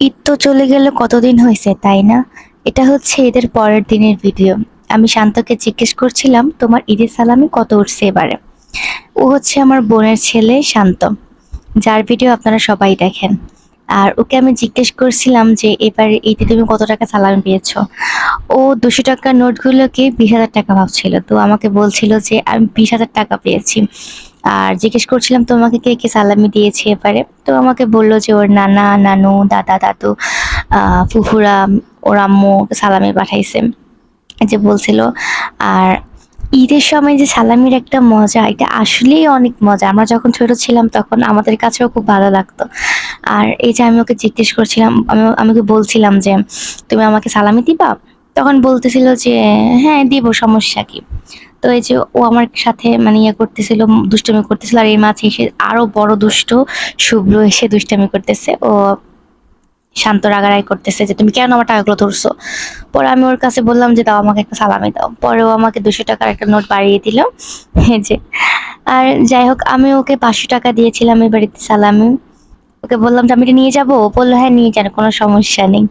ঈদ তো চলে গেল, কতদিন হয়েছে, তাই না? এটা হচ্ছে ঈদের পরের দিনের ভিডিও। আমি শান্তকে জিজ্ঞেস করছিলাম, তোমার ঈদের সালামি কত উঠছে এবারে? ও হচ্ছে আমার বোনের ছেলে শান্ত, যার ভিডিও আপনারা সবাই দেখেন। আর ওকে আমি জিজ্ঞেস করছিলাম যে, এবার ঈদে তুমি কত টাকা সালামি পেয়েছ? ও, দুশো টাকার নোটগুলোকে বিশ হাজার টাকা ভাবছিল। তো আমাকে বলছিল যে, আমি বিশ হাজার টাকা পেয়েছি। আর জিজ্ঞেস করছিলাম, তোমাকে কে কে সালামি দিয়েছে এবারে? তো আমাকে বলল যে, ওর নানা, নানু, দাদা, দাদু ফুফুরা, ওর আম্মু সালামি পাঠাইছে। যে বলছিল। আর ঈদের সময় যে সালামির একটা মজা, এটা আসলেই অনেক মজা। আমরা যখন ছোট ছিলাম তখন আমাদের কাছেও খুব ভালো লাগতো। আর এই যে আমি ওকে জিজ্ঞেস করছিলাম, আমি আমাকে বলছিলাম যে, তুমি আমাকে সালামি দিবা? তখন বলতেছিল যে হ্যাঁ দিব, সমস্যা কি? তো এই যে ও আমার সাথে মানে ইয়ে করতেছিল, দুষ্টমি করতেছিল, আর এর মাঝে এসে আরও বড় দুষ্ট শুভ্র এসে দুষ্টামি করতেছে। ও শান্ত রাগারাই করতেছে যে, তুমি কেন আমার টাকাগুলো ধরছো? পরে আমি ওর কাছে বললাম যে, দাও আমাকে একটা সালামি দাও। পরে ও আমাকে দুশো টাকার একটা নোট বাড়িয়ে দিল। এই যে। আর যাই হোক, আমি ওকে পাঁচশো টাকা দিয়েছিলাম এই বাড়িতে সালামি। ওকে বললাম যে, আমি এটা নিয়ে যাব? বলল হ্যাঁ নিয়ে যান, কোনো সমস্যা নেই।